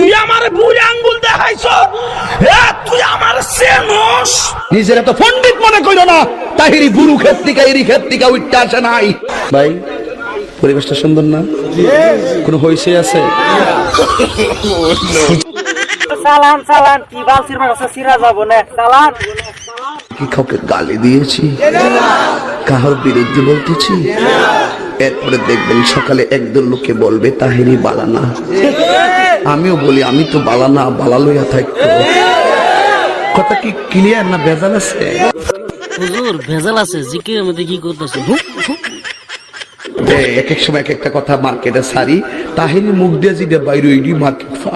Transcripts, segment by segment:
তুই আমার বুড়ি আঙ্গুল দেখাইছ? তুই আমার নিজের এত পণ্ডিত মনে করো না। তাহিরি বুড়ু ক্ষেত থেকে এরি ক্ষেত উঠতে আসে নাই। ভাই পরিবেশটা সুন্দর না? কোনো হইসে আছে? চালান চালান কি বালসির মাথা সিরা যাব না? চালান কি কাউকে গালি দিয়েছি? কাহার বিরুদ্ধে বলতেছি? এরপরে দেখবেন সকালে একদল লোকে বলবে তাহিরি বালানা আমিও বলি আমি তো বালানা বালা লইয়া থাকব। কথা কি ক্লিয়ার না ভেজাল আছে? হুজুর ভেজাল আছে জিকিরের মধ্যে কি করতেছে? এক এক সময় এক একটা কথা মার্কেটে সারি মুখ দিয়ে জিদে বাইরে ইডি মার্কেট ফা।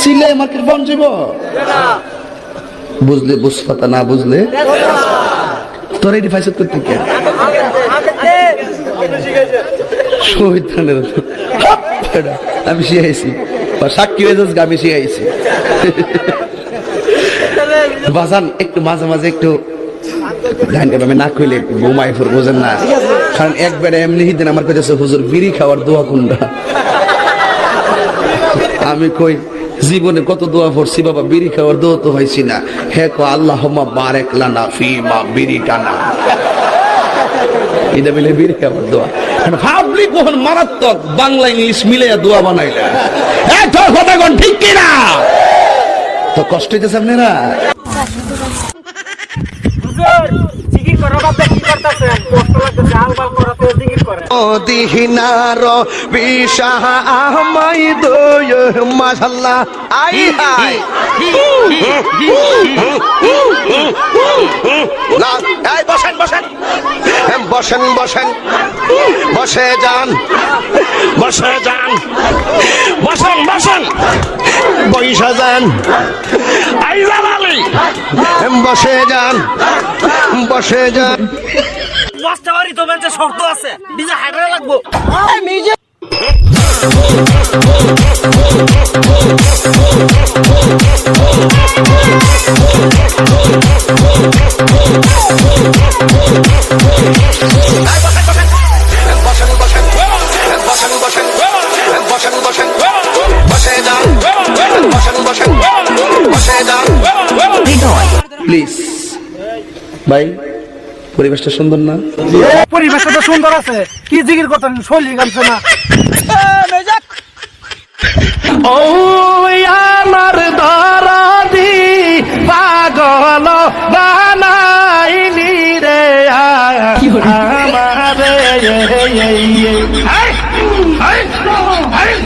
সিলাই মার্কেট বন যাব বুঝলে না বুঝলে? তোর এটি ফাইসত করতে কে? আমি শিখাইছি বা সাক্ষী হয়ে যাস আমি শিখাইছি বাজান একটু মাঝে মাঝে একটু গানটা আমি না কইলে ঘুমাই ফুর বোঝেন না? কারণ একবারে এমনি দিন আমার কাছে হুজুর বিড়ি খাওয়ার দোয়া কোনটা? আমি কই জীবনে কত দোয়া পড়ছি বাবা বিড়ি খাওয়ার দোয়া তো হয়েছি না। হে কো আল্লাহ বারেক লানা ফি মা বিড়ি টানা এটা মিলে বিড়ি খাওয়ার দোয়া ভাবলি কখন মারাত্মক বাংলা ইংলিশ মিলে দোয়া বানাইলে এই তোর কথা কোন ঠিক কিনা তো কষ্ট হইতেছে আপনারা হুজুর জিকির করো বাপ কি করতেছেন কষ্ট লাগতেছে আল বাল করাতে জিকির করে দিহিনার বিশাহ আহমাই দয় মাশাল্লাহ আই হাই না এই বসেন বসেন বসেন বসেন। বসে যান। বসে যান। বসেন বসেন। বৈশা যান। আই জালালি বসে যান। বসে যান। বস্তা বাড়ি তো বেঁচে শর্ত আছে। ডিজে হাইড্রা লাগবো। বসেন প্লিজ ভাই পরিবেশটা সুন্দর না? পরিবেশটা তো সুন্দর আছে। কি জিকির করতেন? শৈলী গামছে না ও আমার আমারে